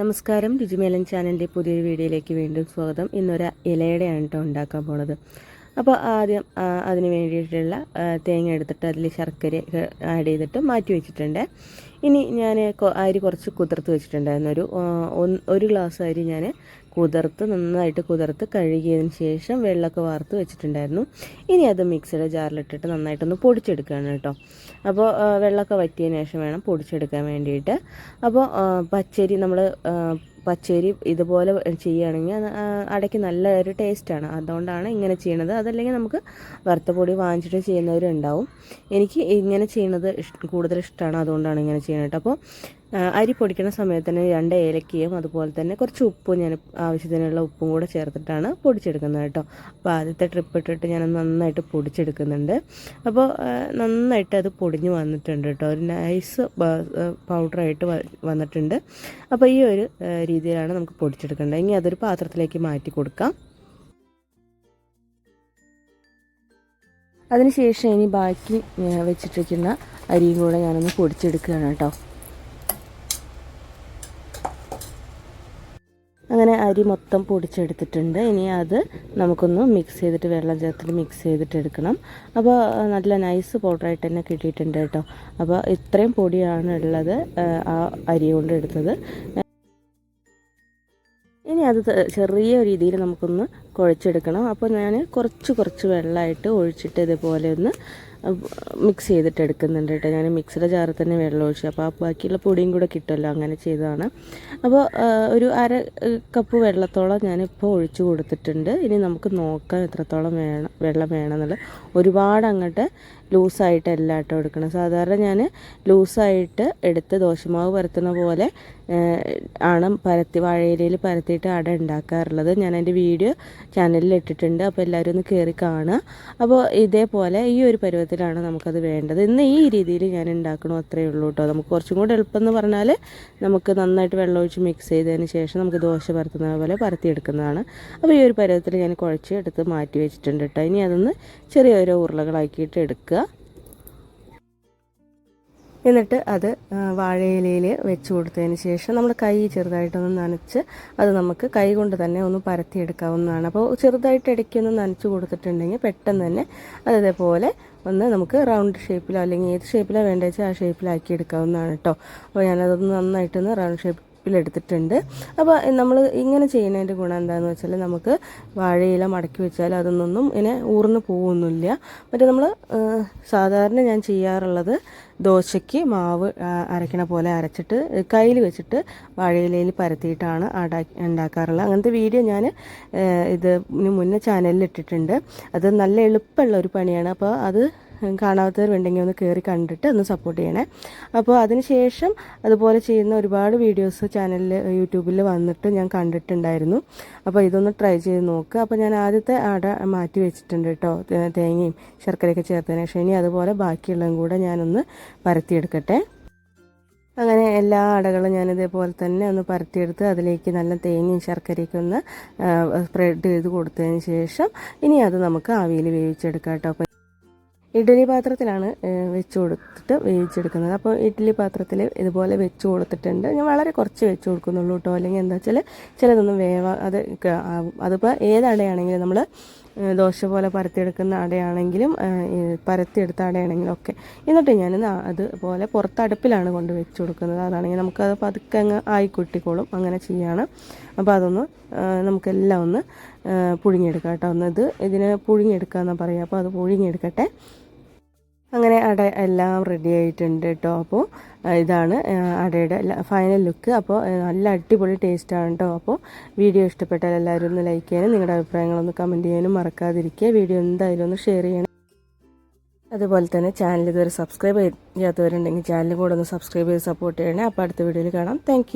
നമസ്കാരം. രുചിമേലൻ ചാനലിന്റെ പുതിയൊരു വീഡിയോയിലേക്ക് വീണ്ടും സ്വാഗതം. ഇന്നൊരു ഇലയുടെയാണ് കേട്ടോ ഉണ്ടാക്കാൻ പോണത്. അപ്പോൾ ആദ്യം അതിന് വേണ്ടിയിട്ടുള്ള തേങ്ങ എടുത്തിട്ട് അതിൽ ശർക്കര ആഡ് ചെയ്തിട്ട് മാറ്റി വെച്ചിട്ടുണ്ട്. ഇനി ഞാൻ അരി കുറച്ച് കുതിർത്ത് വെച്ചിട്ടുണ്ടായിരുന്നു. ഒരു ഒരു ഗ്ലാസ് അരി ഞാൻ കുതിർത്ത് നന്നായിട്ട് കുതിർത്ത് കഴുകിയതിന് ശേഷം വെള്ളമൊക്കെ വാർത്ത് വെച്ചിട്ടുണ്ടായിരുന്നു. ഇനി അത് മിക്സിയുടെ ജാറിലിട്ടിട്ട് നന്നായിട്ടൊന്ന് പൊടിച്ചെടുക്കുകയാണ് കേട്ടോ. അപ്പോൾ വെള്ളമൊക്കെ വറ്റിയതിന് ശേഷം വേണം പൊടിച്ചെടുക്കാൻ വേണ്ടിയിട്ട്. അപ്പോൾ പച്ചരി നമ്മൾ പച്ചരി ഇതുപോലെ ചെയ്യുകയാണെങ്കിൽ അടയ്ക്ക് നല്ല ഒരു ടേസ്റ്റാണ് അതുകൊണ്ടാണ് ഇങ്ങനെ ചെയ്യണത്. അതല്ലെങ്കിൽ നമുക്ക് വറുത്ത പൊടി വാങ്ങിച്ചിട്ട് ചെയ്യുന്നവരുണ്ടാവും. എനിക്ക് ഇങ്ങനെ ചെയ്യുന്നത് ഇഷ്- കൂടുതൽ ഇഷ്ടമാണ്. അതുകൊണ്ടാണ് ഇങ്ങനെ ചെയ്യുന്നത് കേട്ടോ. അപ്പോൾ അരി പൊടിക്കുന്ന സമയത്ത് തന്നെ രണ്ട് ഏലക്കയും അതുപോലെ തന്നെ കുറച്ച് ഉപ്പും ഞാൻ ആവശ്യത്തിനുള്ള ഉപ്പും കൂടെ ചേർത്തിട്ടാണ് പൊടിച്ചെടുക്കുന്നത് കേട്ടോ. അപ്പോൾ ആദ്യത്തെ ട്രിപ്പ് ഇട്ടിട്ട് ഞാൻ നന്നായിട്ട് പൊടിച്ചെടുക്കുന്നുണ്ട്. അപ്പോൾ നന്നായിട്ട് അത് പൊടിഞ്ഞ് വന്നിട്ടുണ്ട് കേട്ടോ. ഒരു നൈസ് പൗഡറായിട്ട് വന്നിട്ടുണ്ട്. അപ്പോൾ ഈ ഒരു രീതിയിലാണ് നമുക്ക് പൊടിച്ചെടുക്കേണ്ടത്. ഇനി അതൊരു പാത്രത്തിലേക്ക് മാറ്റി കൊടുക്കാം. അതിനുശേഷം ഇനി ബാക്കി വെച്ചിട്ടിരിക്കുന്ന അരിയും കൂടെ ഞാനൊന്ന് പൊടിച്ചെടുക്കുകയാണ് കേട്ടോ. അങ്ങനെ അരി മൊത്തം പൊടിച്ചെടുത്തിട്ടുണ്ട്. ഇനി അത് നമുക്കൊന്ന് മിക്സ് ചെയ്തിട്ട് വെള്ളം ചേർത്തിട്ട് മിക്സ് ചെയ്തിട്ട് എടുക്കണം. അപ്പോൾ നല്ല നൈസ് പൗഡറായിട്ട് തന്നെ കിട്ടിയിട്ടുണ്ട് കേട്ടോ. അപ്പോൾ ഇത്രയും പൊടിയാണ് ഉള്ളത് ആ, അരി കൊണ്ട് എടുത്തത്. ഇനി അത് ചെറിയ രീതിയിൽ നമുക്കൊന്ന് കുഴച്ചെടുക്കണം. അപ്പോൾ ഞാൻ കുറച്ച് കുറച്ച് വെള്ളമായിട്ട് ഒഴിച്ചിട്ട് ഇതുപോലെ ഒന്ന് മിക്സ് ചെയ്തിട്ട് എടുക്കുന്നുണ്ട് കേട്ടോ. ഞാൻ മിക്സിയുടെ ജാറിൽ തന്നെ വെള്ളം ഒഴിച്ചു. അപ്പോൾ ആ ബാക്കിയുള്ള പൊടിയും കൂടെ കിട്ടുമല്ലോ അങ്ങനെ ചെയ്തതാണ്. അപ്പോൾ ഒരു അര കപ്പ് വെള്ളത്തോളം ഞാനിപ്പോൾ ഒഴിച്ചു കൊടുത്തിട്ടുണ്ട്. ഇനി നമുക്ക് നോക്കാം എത്രത്തോളം വേണം വെള്ളം വേണമെന്നുള്ളത്. ഒരുപാട് അങ്ങോട്ട് ലൂസായിട്ട് കേട്ടോ എടുക്കണം സാധാരണ ഞാൻ ലൂസായിട്ട് എടുത്ത് ദോശമാവ് പരത്തുന്ന പോലെ ആണ് പരത്തി വാഴയിലയിൽ പരത്തിയിട്ട് അട ഉണ്ടാക്കാറുള്ളത്. ഞാൻ വീഡിയോ ചാനലിൽ ഇട്ടിട്ടുണ്ട് അപ്പോൾ എല്ലാവരും ഒന്ന് കയറി കാണുക. അപ്പോൾ ഇതേപോലെ ഈ ഒരു പരുവത്തിലാണ് നമുക്കത് വേണ്ടത്. ഇന്ന് ഈ രീതിയിൽ ഞാൻ ഉണ്ടാക്കണം അത്രയേ ഉള്ളൂ കേട്ടോ. നമുക്ക് കുറച്ചും കൂടെ എളുപ്പം എന്ന് പറഞ്ഞാൽ നമുക്ക് നന്നായിട്ട് വെള്ളമൊഴിച്ച് മിക്സ് ചെയ്തതിന് ശേഷം നമുക്ക് ദോശ പരത്തുന്ന പോലെ പരത്തിയെടുക്കുന്നതാണ്. അപ്പോൾ ഈ ഒരു പരുവത്തിൽ ഞാൻ കുഴച്ച് എടുത്ത് മാറ്റി വെച്ചിട്ടുണ്ട് കേട്ടോ. ഇനി അതൊന്ന് ചെറിയ ഓരോ ഉരുളകളാക്കിയിട്ട് എടുക്കുക. എന്നിട്ട് അത് വാഴയിലയിൽ വെച്ച് കൊടുത്തതിന് ശേഷം നമ്മൾ കൈ ചെറുതായിട്ടൊന്ന് നനച്ച് അത് നമുക്ക് കൈ കൊണ്ട് തന്നെ ഒന്ന് പരത്തിയെടുക്കാവുന്നതാണ്. അപ്പോൾ ചെറുതായിട്ട് ഇടയ്ക്കൊന്ന് നനച്ച് കൊടുത്തിട്ടുണ്ടെങ്കിൽ പെട്ടെന്ന് തന്നെ അതേപോലെ ഒന്ന് നമുക്ക് റൗണ്ട് ഷേപ്പിലോ അല്ലെങ്കിൽ ഏത് ഷേപ്പിലോ വേണ്ടത് വെച്ചാൽ ആ ഷേപ്പിലാക്കി എടുക്കാവുന്നതാണ് കേട്ടോ അപ്പോൾ ഞാനതൊന്ന് നന്നായിട്ടൊന്ന് റൗണ്ട് ഷേപ്പ് എടുത്തിട്ടുണ്ട് അപ്പോൾ നമ്മൾ ഇങ്ങനെ ചെയ്യുന്നതിന്റെ ഗുണം എന്താണെന്ന് വെച്ചാൽ നമുക്ക് വാഴയില മടക്കി വെച്ചാൽ അതൊന്നും ഇങ്ങനെ ഊർന്ന് പോകുന്നില്ല മറ്റേ നമ്മൾ സാധാരണ ഞാൻ ചെയ്യാറുള്ളത് ദോശയ്ക്ക് മാവ് അരയ്ക്കണ പോലെ അരച്ചിട്ട് കയ്യിൽ വെച്ചിട്ട് വാഴയിലയിൽ പരത്തിയിട്ടാണ് ഉണ്ടാക്കാറുള്ളത്. അങ്ങനത്തെ വീഡിയോ ഞാൻ ഇത് മുന്നേ ചാനലിൽ ഇട്ടിട്ടുണ്ട്. അത് നല്ല എളുപ്പമുള്ള ഒരു പണിയാണ്. അപ്പോൾ അത് കാണാത്തവരുണ്ടെങ്കിൽ ഒന്ന് കയറി കണ്ടിട്ട് ഒന്ന് സപ്പോർട്ട് ചെയ്യണേ. അപ്പോൾ അതിനുശേഷം അതുപോലെ ചെയ്യുന്ന ഒരുപാട് വീഡിയോസ് ചാനലിൽ യൂട്യൂബിൽ വന്നിട്ട് ഞാൻ കണ്ടിട്ടുണ്ടായിരുന്നു. അപ്പോൾ ഇതൊന്ന് ട്രൈ ചെയ്ത് നോക്കുക അപ്പോൾ ഞാൻ ആദ്യത്തെ അട മാറ്റി വെച്ചിട്ടുണ്ട് കേട്ടോ തേങ്ങയും ശർക്കരയൊക്കെ ചേർത്തതിന് ശേഷം. ഇനി അതുപോലെ ബാക്കിയുള്ളതും കൂടെ ഞാനൊന്ന് പരത്തിയെടുക്കട്ടെ. അങ്ങനെ എല്ലാ അടകളും ഞാൻ ഇതേപോലെ തന്നെ ഒന്ന് പരത്തിയെടുത്ത് അതിലേക്ക് നല്ല തേങ്ങയും ശർക്കരയൊക്കെ ഒന്ന് സ്പ്രെഡ് ചെയ്ത് കൊടുത്തതിന് ശേഷം ഇനി അത് നമുക്ക് ആവിയിൽ വേവിച്ചെടുക്കാം കേട്ടോ. ഇഡ്ഡലി പാത്രത്തിലാണ് വെച്ച് കൊടുത്തിട്ട് വേവിച്ചെടുക്കുന്നത്. അപ്പോൾ ഇഡ്ഡലി പാത്രത്തിൽ ഇതുപോലെ വെച്ച് കൊടുത്തിട്ടുണ്ട്. ഞാൻ വളരെ കുറച്ച് വെച്ച് കൊടുക്കുന്നുള്ളൂ കേട്ടോ. അല്ലെങ്കിൽ എന്താ വെച്ചാൽ ചിലതൊന്നും വേവാ അത് അതിപ്പോൾ ഏത് അടയാണെങ്കിലും നമ്മൾ ദോശ പോലെ പരത്തിയെടുക്കുന്ന അടയാണെങ്കിലും പരത്തിയെടുത്ത അടയാണെങ്കിലും ഒക്കെ. എന്നിട്ട് ഞാൻ അതുപോലെ പുറത്ത് അടുപ്പിലാണ് കൊണ്ട് വെച്ച് കൊടുക്കുന്നത്. അതാണെങ്കിൽ നമുക്കത് പതുക്കെ അങ്ങ് ആയി കൂട്ടിക്കോളും. അങ്ങനെ ചെയ്യാണ്. അപ്പോൾ അതൊന്ന് നമുക്കെല്ലാം ഒന്ന് പുഴുങ്ങിയെടുക്കാം കേട്ടോ. ഒന്ന് ഇത് ഇതിനെ പുഴുങ്ങിയെടുക്കുക എന്നാണ് പറയുക അപ്പോൾ അത് പുഴുങ്ങിയെടുക്കട്ടെ. അങ്ങനെ അട എല്ലാം റെഡി ആയിട്ടുണ്ട് കേട്ടോ അപ്പോൾ ഇതാണ് അടയുടെ ഫൈനൽ ലുക്ക് അപ്പോൾ നല്ല അടിപൊളി ടേസ്റ്റാണ് കേട്ടോ അപ്പോൾ വീഡിയോ ഇഷ്ടപ്പെട്ടാൽ എല്ലാവരും ഒന്ന് ലൈക്ക് ചെയ്യാനും നിങ്ങളുടെ അഭിപ്രായങ്ങളൊന്ന് കമന്റ് ചെയ്യാനും മറക്കാതിരിക്കുക. വീഡിയോ എന്തായാലും ഒന്ന് ഷെയർ ചെയ്യണം. അതുപോലെ തന്നെ ചാനൽ ഇതുവരെ സബ്സ്ക്രൈബ് ചെയ്യാത്തവരുണ്ടെങ്കിൽ ചാനൽ കൂടെ ഒന്ന് സബ്സ്ക്രൈബ് ചെയ്ത് സപ്പോർട്ട് ചെയ്യണേ. അപ്പോൾ അടുത്ത വീഡിയോയിൽ കാണാം. താങ്ക്